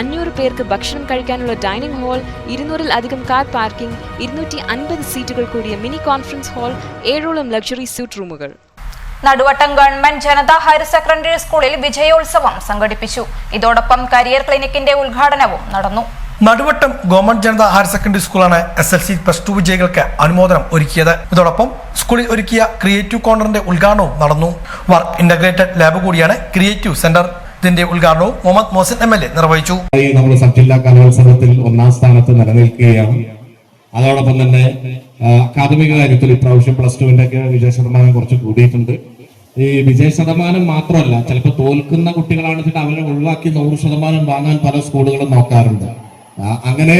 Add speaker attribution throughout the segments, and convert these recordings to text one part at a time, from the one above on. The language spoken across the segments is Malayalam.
Speaker 1: അഞ്ഞൂറ് പേർക്ക് ഭക്ഷണം കഴിക്കാനുള്ള ഡൈനിങ് ഹാൾ ഇരുന്നൂറിൽ അധികം കാർ പാർക്കിംഗ് ഇരുന്നൂറ്റി അൻപത് സീറ്റുകൾ കൂടിയ മിനി കോൺഫറൻസ് ഹാൾ ഏഴോളം ലക്ഷറി സ്യൂട്ട് റൂമുകൾ.
Speaker 2: Naduvattam government Janata higher secondary സ്കൂളിൽ വിജയോത്സവം സംഘടിപ്പിച്ചു. ഇതോടൊപ്പം കരിയർ ക്ലിനിക്കിന്റെ ഉദ്ഘാടനവും നടന്നു.
Speaker 3: Naduvattam government Janata higher secondary സ്കൂളാണ് S L C plus two വിജയികൾക്ക് അനുമോദനം ഒരുക്കിയത്. ഇതോടൊപ്പം സ്കൂളിൽ ഒരുക്കിയ ക്രിയേറ്റീവ് കോർണറിന്റെ ഉദ്ഘാടനവും നടന്നു. വർക്ക് ഇന്റഗ്രേറ്റഡ് ലാബ് കൂടിയാണ് ക്രിയേറ്റീവ് സെന്റർ. ഇതിന്റെ ഉദ്ഘാടനവും Muhammad Mohsin M L A നിർവഹിച്ചു.
Speaker 4: നമ്മൾ സബ് കലോത്സവത്തിൽ ഒന്നാം സ്ഥാനത്ത് നിലനിൽക്കുകയാണ്. അതോടൊപ്പം തന്നെ അക്കാദമിക കാര്യത്തിൽ ഇപ്രാവശ്യം പ്ലസ് ടുവിന്റെ ഒക്കെ വിജയ ശതമാനം കുറച്ച് കൂടിയിട്ടുണ്ട്. ഈ വിജയ ശതമാനം മാത്രമല്ല ചിലപ്പോൾ തോൽക്കുന്ന കുട്ടികളാണ് വെച്ചിട്ട് അവരെ ഒഴിവാക്കി നൂറ് ശതമാനം വാങ്ങാൻ പല സ്കൂളുകളും നോക്കാറുണ്ട്. അങ്ങനെ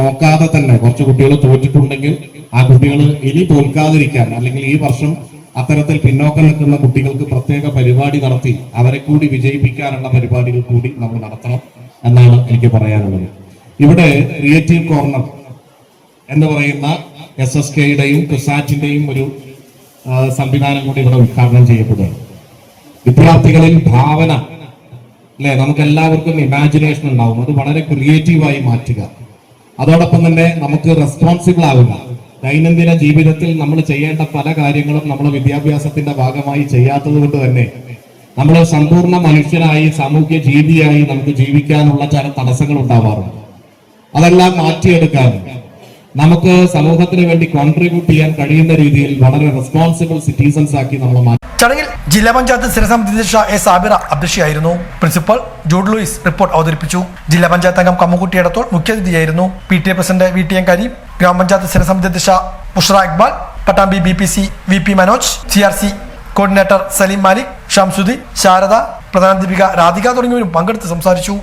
Speaker 4: നോക്കാതെ തന്നെ കുറച്ച് കുട്ടികൾ തോറ്റിട്ടുണ്ടെങ്കിൽ ആ കുട്ടികൾ ഇനി തോൽക്കാതിരിക്കാൻ അല്ലെങ്കിൽ ഈ വർഷം അത്തരത്തിൽ പിന്നോക്കം നിൽക്കുന്ന കുട്ടികൾക്ക് പ്രത്യേക പരിപാടി നടത്തി അവരെ കൂടി വിജയിപ്പിക്കാനുള്ള പരിപാടികൾ കൂടി നമ്മൾ നടത്തണം എന്നാണ് എനിക്ക് പറയാനുള്ളത്. ഇവിടെ ക്രിയേറ്റീവ് കോർണർ എന്ന് പറയുന്ന എസ് എസ് കെയുടെയും ക്രിസാറ്റിന്റെയും ഒരു സംവിധാനം കൂടി ഇവിടെ ഉദ്ഘാടനം ചെയ്യപ്പെടുകയാണ്. വിദ്യാർത്ഥികളിൽ ഭാവന അല്ലെ? നമുക്ക് എല്ലാവർക്കും ഇമാജിനേഷൻ ഉണ്ടാവും. അത് വളരെ ക്രിയേറ്റീവായി മാറ്റുക. അതോടൊപ്പം തന്നെ നമുക്ക് റെസ്പോൺസിബിൾ ആവുക. ദൈനംദിന ജീവിതത്തിൽ നമ്മൾ ചെയ്യേണ്ട പല കാര്യങ്ങളും നമ്മൾ വിദ്യാഭ്യാസത്തിന്റെ ഭാഗമായി ചെയ്യാത്തത് കൊണ്ട് തന്നെ നമ്മൾ സമ്പൂർണ മനുഷ്യനായി സാമൂഹ്യ ജീവിയായി നമുക്ക് ജീവിക്കാനുള്ള ചില തടസ്സങ്ങൾ ഉണ്ടാവാറുണ്ട്. അതെല്ലാം മാറ്റിയെടുക്കാൻ നമുക്ക് സമൂഹത്തിന് വേണ്ടി കോൺട്രിബ്യൂട്ട് ചെയ്യാൻ കഴിയുന്ന രീതിയിൽ വളരെ റെസ്പോൺസിബിൾ സിറ്റിസൺസ് ആക്കി നമ്മൾ മാറ്റി
Speaker 3: ചടങ്ങിൽ ജില്ലാ പഞ്ചായത്ത് സ്ഥിരസമിതി അധ്യക്ഷ എ സാബിറ അധ്യക്ഷയായിരുന്നു. പ്രിൻസിപ്പൽ ജൂഡ് ലൂയിസ് റിപ്പോർട്ട് അവതരിപ്പിച്ചു. ജില്ലാ പഞ്ചായത്ത് അംഗം Kammukutty Edathol മുഖ്യാതിഥിയായിരുന്നു. P T A president V T M Kareem ഗ്രാമപഞ്ചായത്ത് സ്ഥിരസമിതി അധ്യക്ഷ Bushra Iqbal Pattambi B P C V P Manoj C R C coordinator Saleem Malik Shamsuddin Sharada പ്രധാനാധ്യാപിക Radhika തുടങ്ങിയവരും പങ്കെടുത്ത് സംസാരിച്ചു.